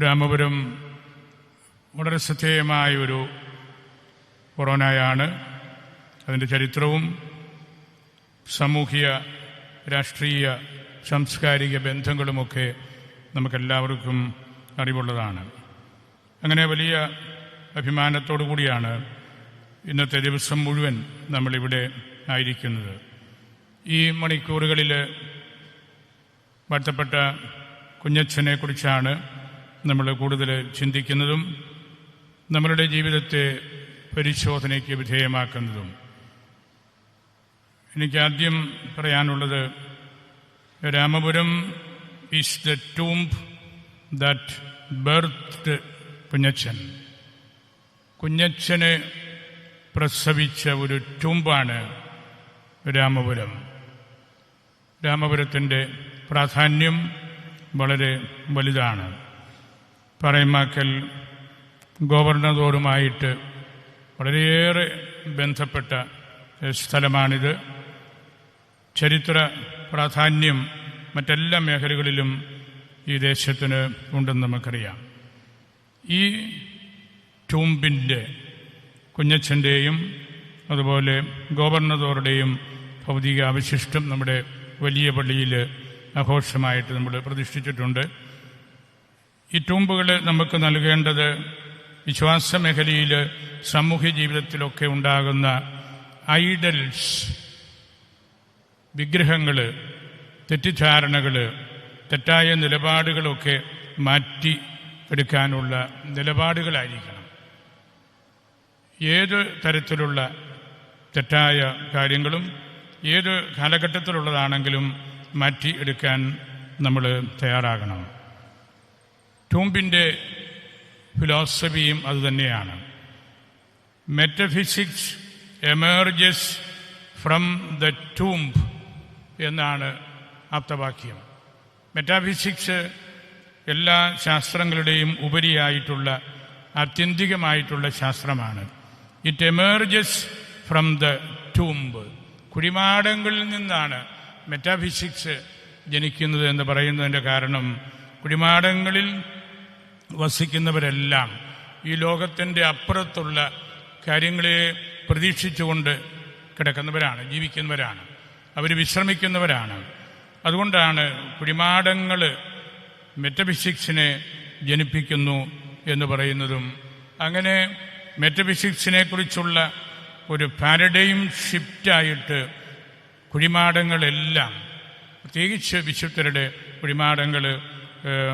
രാമപുരം വളരെ ശ്രദ്ധേയമായ ഒരു കൊറോണയാണ്. അതിന്റെ ചരിത്രവും സാമൂഹിക രാഷ്ട്രീയ സാംസ്കാരിക ബന്ധങ്ങളുമൊക്കെ നമുക്കെല്ലാവർക്കും അറിവുള്ളതാണ്. അങ്ങനെ വലിയ അഭിമാനത്തോടു കൂടിയാണ് ഇന്നത്തെ ദിവസം മുഴുവൻ നമ്മളിവിടെ ആയിരിക്കുന്നത്. ഈ മണിക്കൂറുകളിൽ വാഴ്ത്തപ്പെട്ട കുഞ്ഞച്ഛനെ കുറിച്ചാണ് നമ്മൾ കൂടുതൽ ചിന്തിക്കുന്നതും നമ്മളുടെ ജീവിതത്തെ പരിശോധനയ്ക്ക് വിധേയമാക്കുന്നതും. എനിക്ക് ആദ്യം പറയാനുള്ളത് Ramapuram is the tomb that birth Kunjachan കുഞ്ഞച്ഛനെ പ്രസവിച്ച ഒരു ടൂമ്പാണ് രാമപുരം. രാമപുരത്തിന്റെ പ്രാധാന്യം വളരെ വലുതാണ്. പറയമാക്കൽ ഗവർണറോറുമായിട്ട് വളരെയേറെ ബന്ധപ്പെട്ട സ്ഥലമാണിത്. ചരിത്ര പ്രാധാന്യം മറ്റെല്ലാ മേഖലകളിലും ഈ ദേശത്തിന് ഉണ്ടെന്ന് നമുക്കറിയാം. ഈ ടൂമ്പിന്റെ കുഞ്ഞച്ഛന്റെയും അതുപോലെ ഗോവർണതോറുടെയും ഭൗതിക അവശിഷ്ടം നമ്മുടെ വലിയ പള്ളിയിൽ ആഘോഷമായിട്ട് നമ്മൾ പ്രതിഷ്ഠിച്ചിട്ടുണ്ട്. ഈ ടൂമ്പുകൾ നമുക്ക് നൽകേണ്ടത് വിശ്വാസ മേഖലയിൽ സാമൂഹ്യ ജീവിതത്തിലൊക്കെ ഉണ്ടാകുന്ന ഐഡൽസ് വിഗ്രഹങ്ങൾ തെറ്റിദ്ധാരണകൾ തെറ്റായ നിലപാടുകളൊക്കെ മാറ്റി എടുക്കാനുള്ള നിലപാടുകളായിരിക്കണം. ഏത് തരത്തിലുള്ള തെറ്റായ കാര്യങ്ങളും ഏത് കാലഘട്ടത്തിലുള്ളതാണെങ്കിലും മാറ്റി എടുക്കാൻ നമ്മൾ തയ്യാറാകണം. ടൂമ്പിന്റെ ഫിലോസഫിയും അതുതന്നെയാണ്. Metaphysics emerges from the tomb എന്നാണ് ആപ്തവാക്യം മെറ്റാഫിസിക്സ് എല്ലാ ശാസ്ത്രങ്ങളുടെയും ഉപരിയായിട്ടുള്ള ആത്യന്തികമായിട്ടുള്ള ശാസ്ത്രമാണ്. It emerges from the tomb കുടിമാടങ്ങളിൽ നിന്നാണ് മെറ്റാഫിസിക്സ് ജനിക്കുന്നത് എന്ന് പറയുന്നതിന്റെ കാരണം കുഴിമാടങ്ങളിൽ വസിക്കുന്നവരെല്ലാം ഈ ലോകത്തിന്റെ അപ്പുറത്തുള്ള കാര്യങ്ങളെ പ്രതീക്ഷിച്ചുകൊണ്ട് കിടക്കുന്നവരാണ് ജീവിക്കുന്നവരാണ്. അവർ വിശ്രമിക്കുന്നവരാണ്. അതുകൊണ്ടാണ് പിടിമാടങ്ങൾ മെറ്റഫിസിക്സിനെ ജനിപ്പിക്കുന്നു എന്ന് പറയുന്നതും അങ്ങനെ മെറ്റഫിസിക്സിനെ കുറിച്ചുള്ള ഒരു പാരഡൈം ഷിഫ്റ്റായിട്ട് കുഴിമാടങ്ങളെല്ലാം പ്രത്യേകിച്ച് വിശുദ്ധരുടെ കുഴിമാടങ്ങൾ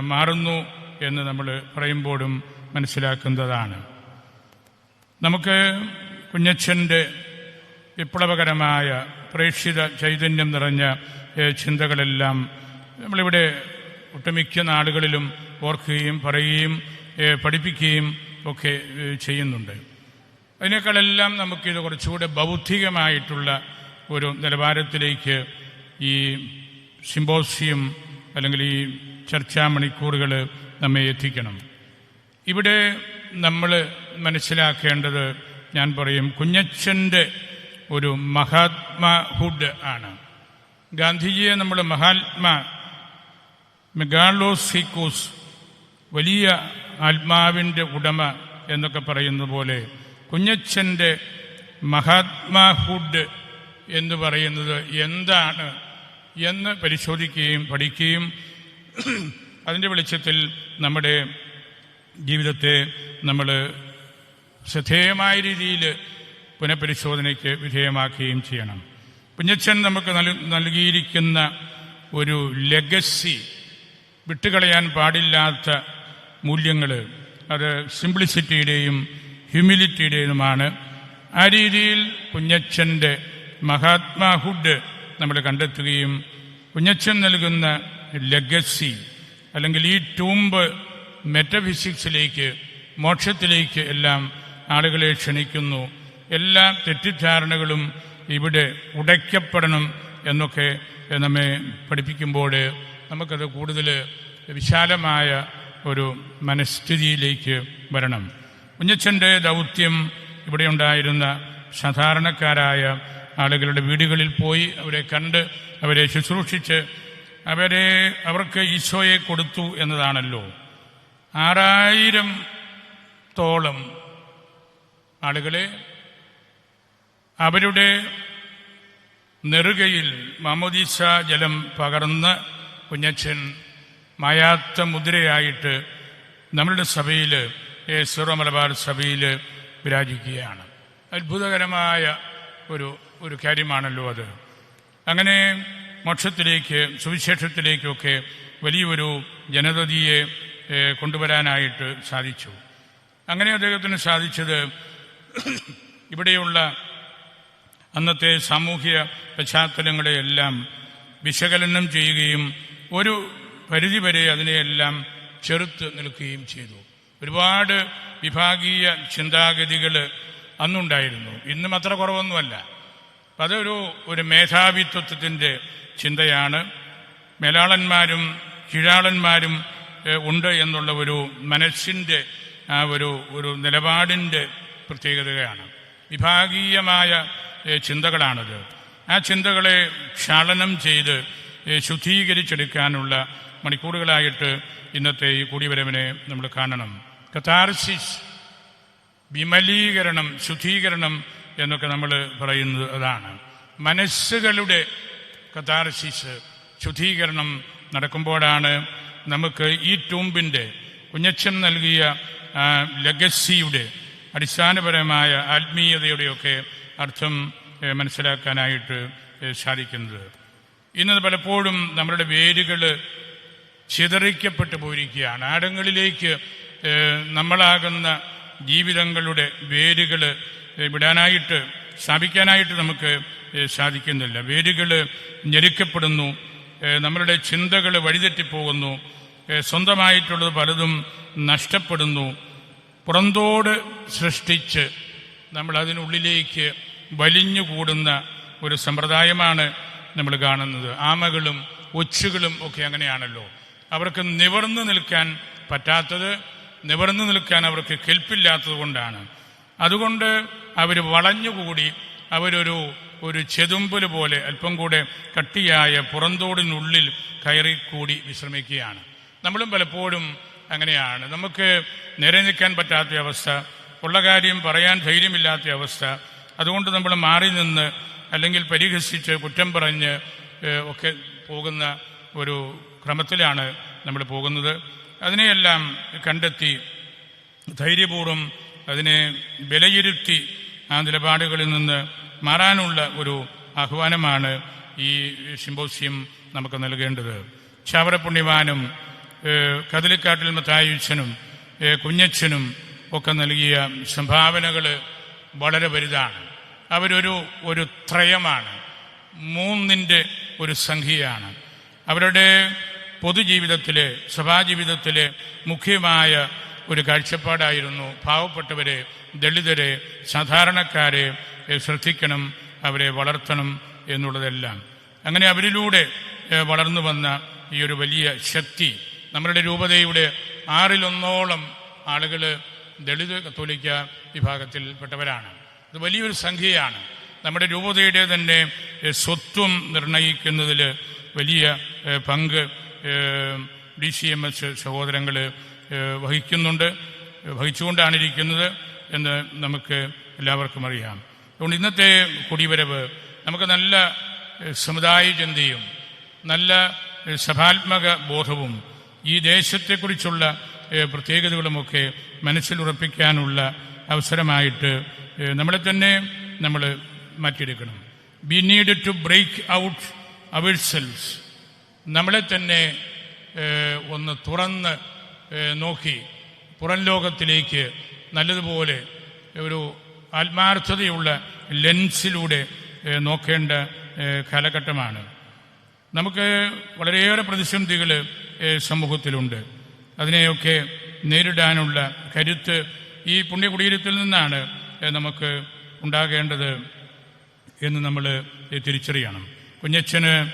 മാറുന്നു എന്ന് നമ്മൾ പറയുമ്പോഴും മനസ്സിലാക്കുന്നതാണ്. നമുക്ക് കുഞ്ഞച്ഛന്റെ വിപ്ലവകരമായ പ്രേക്ഷിത ചൈതന്യം നിറഞ്ഞ ചിന്തകളെല്ലാം നമ്മളിവിടെ ഒട്ടുമിക്ക നാടുകളിലും ഓർക്കുകയും പറയുകയും പഠിപ്പിക്കുകയും ഒക്കെ ചെയ്യുന്നുണ്ട്. അതിനേക്കാളെല്ലാം നമുക്കിത് കുറച്ചുകൂടെ ബൗദ്ധികമായിട്ടുള്ള ഒരു നിലവാരത്തിലേക്ക് ഈ സിംബോസിയം അല്ലെങ്കിൽ ഈ ചർച്ചാ മണിക്കൂറുകൾ നമ്മെ എത്തിക്കണം. ഇവിടെ നമ്മൾ മനസ്സിലാക്കേണ്ടത് ഞാൻ പറയും കുഞ്ഞച്ഛന്റെ ഒരു മഹാത്മാഹുഡ് ആണ്. ഗാന്ധിജിയെ നമ്മൾ മഹാത്മാ മെഗാളോസിക്കോസ് വലിയ ആത്മാവിന്റെ ഉടമ എന്നൊക്കെ പറയുന്ന പോലെ കുഞ്ഞച്ഛന്റെ മഹാത്മാഹുഡ് എന്ന് പറയുന്നത് എന്താണ് എന്ന് പരിശോധിക്കുകയും പഠിക്കുകയും അതിന്റെ വെളിച്ചത്തിൽ നമ്മുടെ ജീവിതത്തെ നമ്മൾ ശ്രദ്ധേയമായ രീതിയിൽ പുനഃപരിശോധനയ്ക്ക് വിധേയമാക്കുകയും ചെയ്യണം. കുഞ്ഞച്ഛൻ നമുക്ക് നൽകിയിരിക്കുന്ന ഒരു ലെഗസി വിട്ടുകളയാൻ പാടില്ലാത്ത മൂല്യങ്ങൾ അത് സിംപ്ലിസിറ്റിയുടെയും ഹ്യൂമിലിറ്റിയുടേതുമാണ് ആ രീതിയിൽ കുഞ്ഞച്ഛന്റെ മഹാത്മാഹുഡ് നമ്മൾ കണ്ടെത്തുകയും കുഞ്ഞച്ഛൻ നൽകുന്ന ലെഗസി അല്ലെങ്കിൽ ഈ ടൂമ്പ് മെറ്റഫിസിക്സിലേക്ക് മോക്ഷത്തിലേക്ക് എല്ലാം ആളുകളെ ക്ഷണിക്കുന്നു. എല്ലാ തെറ്റിദ്ധാരണകളും ഇവിടെ ഉടയ്ക്കപ്പെടണം എന്നൊക്കെ നമ്മെ പഠിപ്പിക്കുമ്പോൾ നമുക്കത് കൂടുതൽ വിശാലമായ ഒരു മനസ്ഥിതിയിലേക്ക് വരണം. ഉഞ്ഞച്ചന്റെ ദൗത്യം ഇവിടെ ഉണ്ടായിരുന്ന സാധാരണക്കാരായ ആളുകളുടെ വീടുകളിൽ പോയി അവരെ കണ്ട് അവരെ ശുശ്രൂഷിച്ച് അവരെ അവർക്ക് ഈശോയെ കൊടുത്തു എന്നതാണല്ലോ. ആറായിരം തോളം ആളുകളെ അവരുടെ നെറുകയിൽ മമോദീസ ജലം പകർന്ന് കുഞ്ഞച്ഛൻ മായാത്ത മുദ്രയായിട്ട് നമ്മളുടെ സഭയിൽ സിറോ മലബാർ സഭയിൽ വിരാജിക്കുകയാണ്. അത്ഭുതകരമായ ഒരു ഒരു കാര്യമാണല്ലോ അത്. അങ്ങനെ മോക്ഷത്തിലേക്ക് സുവിശേഷത്തിലേക്കൊക്കെ വലിയൊരു ജനതയെ കൊണ്ടുവരാനായിട്ട് സാധിച്ചു. അങ്ങനെ അദ്ദേഹത്തിന് സാധിച്ചത് ഇവിടെയുള്ള അന്നത്തെ സാമൂഹ്യ പശ്ചാത്തലങ്ങളെയെല്ലാം വിശകലനം ചെയ്യുകയും ഒരു പരിധിവരെ അതിനെയെല്ലാം ചെറുത്ത് നിൽക്കുകയും ചെയ്തു. ഒരുപാട് വിഭാഗീയ ചിന്താഗതികൾ അന്നുണ്ടായിരുന്നു. ഇന്നും അത്ര കുറവൊന്നുമല്ല. അതൊരു ഒരു മേധാവിത്വത്തിന്റെ ചിന്തയാണ്. മേലാളന്മാരും കിഴാളന്മാരും ഉണ്ട് എന്നുള്ള ഒരു മനസ്സിന്റെ ആ ഒരു ഒരു നിലപാടിന്റെ പ്രത്യേകതയാണ്. വിഭാഗീയമായ ചിന്തകളാണത്. ആ ചിന്തകളെ ക്ഷാളനം ചെയ്ത് ശുദ്ധീകരിച്ചെടുക്കാനുള്ള മണിക്കൂറുകളായിട്ട് ഇന്നത്തെ ഈ കൂടിവരവിനെ നമ്മൾ കാണണം. കഥാർസിസ് വിമലീകരണം ശുദ്ധീകരണം എന്നൊക്കെ നമ്മൾ പറയുന്നത് അതാണ്. മനസ്സുകളുടെ കഥാർസിസ് ശുദ്ധീകരണം നടക്കുമ്പോഴാണ് നമുക്ക് ഈ ടൂമ്പിന്റെ കുഞ്ഞച്ഛൻ നൽകിയ ലഗസിയുടെ അടിസ്ഥാനപരമായ ആത്മീയതയുടെയൊക്കെ അർത്ഥം മനസ്സിലാക്കാനായിട്ട് സാധിക്കുന്നത്. ഇന്ന് പലപ്പോഴും നമ്മളുടെ വേരുകൾ ചിതറിക്കപ്പെട്ടു പോയിരിക്കുകയാണ്. ആടങ്ങളിലേക്ക് നമ്മളാകുന്ന ജീവിതങ്ങളുടെ വേരുകൾ വിടാനായിട്ട് സ്ഥാപിക്കാനായിട്ട് നമുക്ക് സാധിക്കുന്നില്ല. വേരുകൾ ഞെരുക്കപ്പെടുന്നു നമ്മളുടെ ചിന്തകൾ വഴിതെറ്റിപ്പോകുന്നു സ്വന്തമായിട്ടുള്ളത് പലതും നഷ്ടപ്പെടുന്നു. പുറന്തോട് സൃഷ്ടിച്ച് നമ്മൾ അതിനുള്ളിലേക്ക് വലിഞ്ഞുകൂടുന്ന ഒരു സമ്പ്രദായമാണ് നമ്മൾ കാണുന്നത്. ആമകളും ഒച്ചുകളും ഒക്കെ അങ്ങനെയാണല്ലോ. അവർക്ക് നിവർന്നു നിൽക്കാൻ പറ്റാത്തത് നിവർന്നു നിൽക്കാൻ അവർക്ക് കെൽപ്പില്ലാത്തത് കൊണ്ടാണ്. അതുകൊണ്ട് അവർ വളഞ്ഞുകൂടി അവരൊരു ഒരു ചെതുമ്പൽ പോലെ അല്പം കൂടെ കട്ടിയായ പുറന്തോടിനുള്ളിൽ കൂടി വിശ്രമിക്കുകയാണ്. നമ്മളും പലപ്പോഴും അങ്ങനെയാണ്. നമുക്ക് നേരെ നിൽക്കാൻ പറ്റാത്ത അവസ്ഥ ഉള്ള കാര്യം പറയാൻ ധൈര്യമില്ലാത്ത അവസ്ഥ അതുകൊണ്ട് നമ്മൾ മാറി നിന്ന് അല്ലെങ്കിൽ പരിഹസിച്ച് കുറ്റം പറഞ്ഞ് ഒക്കെ പോകുന്ന ഒരു ക്രമത്തിലാണ് നമ്മൾ പോകുന്നത്. അതിനെയെല്ലാം കണ്ടെത്തി ധൈര്യപൂർവം അതിനെ വിലയിരുത്തി ആ നിലപാടുകളിൽ നിന്ന് മാറാനുള്ള ഒരു ആഹ്വാനമാണ് ഈ സിംബോസിയം നമുക്ക് നൽകേണ്ടത്. ചാവറപുണ്യവാനും കതിലിക്കാട്ടിൽ മത്തായുച്ചനും കുഞ്ഞച്ഛനും ഒക്കെ നൽകിയ സംഭാവനകൾ വളരെ വലുതാണ്. അവരൊരു ഒരു ത്രയമാണ്. മൂന്നിന്റെ ഒരു സംഖ്യയാണ്. അവരുടെ പൊതുജീവിതത്തിലെ സഭാജീവിതത്തിലെ മുഖ്യമായ ഒരു കാഴ്ചപ്പാടായിരുന്നു. പാവപ്പെട്ടവരെ ദളിതരെ സാധാരണക്കാരെ ശ്രദ്ധിക്കണം അവരെ വളർത്തണം എന്നുള്ളതെല്ലാം. അങ്ങനെ അവരിലൂടെ വളർന്നു വന്ന ഈ ഒരു വലിയ ശക്തി നമ്മളുടെ രൂപതയുടെ ആറിലൊന്നോളം ആളുകൾ ദളിത് കത്തോലിക്ക വിഭാഗത്തിൽപ്പെട്ടവരാണ്. ഇത് വലിയൊരു സംഖ്യയാണ്. നമ്മുടെ രൂപതയുടെ തന്നെ സ്വത്വം നിർണയിക്കുന്നതിൽ വലിയ പങ്ക് ഡി സി എം എസ് സഹോദരങ്ങൾ വഹിക്കുന്നുണ്ട് വഹിച്ചുകൊണ്ടാണ് ഇരിക്കുന്നത് എന്ന് നമുക്ക് എല്ലാവർക്കും അറിയാം. അതുകൊണ്ട് ഇന്നത്തെ കുടിവരവ് നമുക്ക് നല്ല സമുദായ ചിന്തയും നല്ല സഭാത്മക ബോധവും ഈ ദേശത്തെക്കുറിച്ചുള്ള പ്രത്യേകതകളുമൊക്കെ മനസ്സിലുറപ്പിക്കാനുള്ള അവസരമായിട്ട് നമ്മളെ തന്നെ നമ്മൾ മാറ്റിയെടുക്കണം. We need to break out അവർ നമ്മളെ തന്നെ ഒന്ന് തുറന്ന് നോക്കി പുറം ലോകത്തിലേക്ക് നല്ലതുപോലെ ഒരു ആത്മാർത്ഥതയുള്ള ലെൻസിലൂടെ നോക്കേണ്ട കാലഘട്ടമാണ്. നമുക്ക് വളരെയേറെ പ്രതിസന്ധികൾ സമൂഹത്തിലുണ്ട്. അതിനെയൊക്കെ നേരിടാനുള്ള കരുത്ത് ഈ പുണ്യകുടീരത്തിൽ നിന്നാണ് നമുക്ക് ഉണ്ടാകേണ്ടത് എന്ന് നമ്മൾ തിരിച്ചറിയണം. കുഞ്ഞച്ഛന്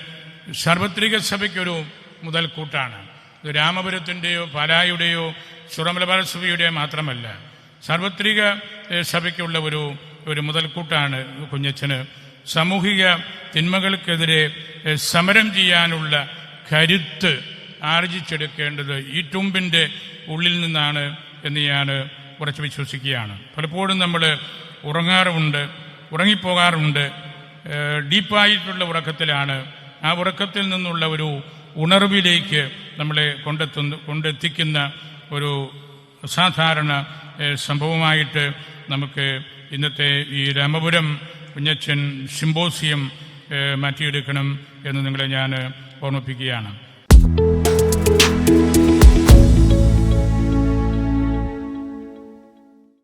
സാർവത്രിക സഭയ്ക്കൊരു മുതൽക്കൂട്ടാണ്. ഇത് രാമപുരത്തിന്റെയോ പാലായുടെയോ സുറമലബാലസഭയുടെയോ മാത്രമല്ല. സാർവത്രിക സഭയ്ക്കുള്ള ഒരു ഒരു മുതൽക്കൂട്ടാണ് കുഞ്ഞച്ഛന്. സാമൂഹിക തിന്മകൾക്കെതിരെ സമരം ചെയ്യാനുള്ള കരുത്ത് ആർജിച്ചെടുക്കേണ്ടത് ഈ തുമ്പിന്റെ ഉള്ളിൽ നിന്നാണ് എന്ന് ഞാൻ ഉറച്ചു വിശ്വസിക്കുകയാണ്. പലപ്പോഴും നമ്മൾ ഉറങ്ങാറുമുണ്ട് ഉറങ്ങിപ്പോകാറുണ്ട് ഡീപ്പായിട്ടുള്ള ഉറക്കത്തിലാണ്. ആ ഉറക്കത്തിൽ നിന്നുള്ള ഒരു ഉണർവിലേക്ക് നമ്മളെ കൊണ്ടെത്തുന്ന കൊണ്ടെത്തിക്കുന്ന ഒരു സാധാരണ സംഭവമായിട്ട് നമുക്ക് ഇന്നത്തെ ഈ രാമപുരം കുഞ്ഞച്ചൻ സിംബോസിയം മാറ്റിയെടുക്കണം എന്ന് നിങ്ങളെ ഞാൻ ഓർമ്മിപ്പിക്കുകയാണ്.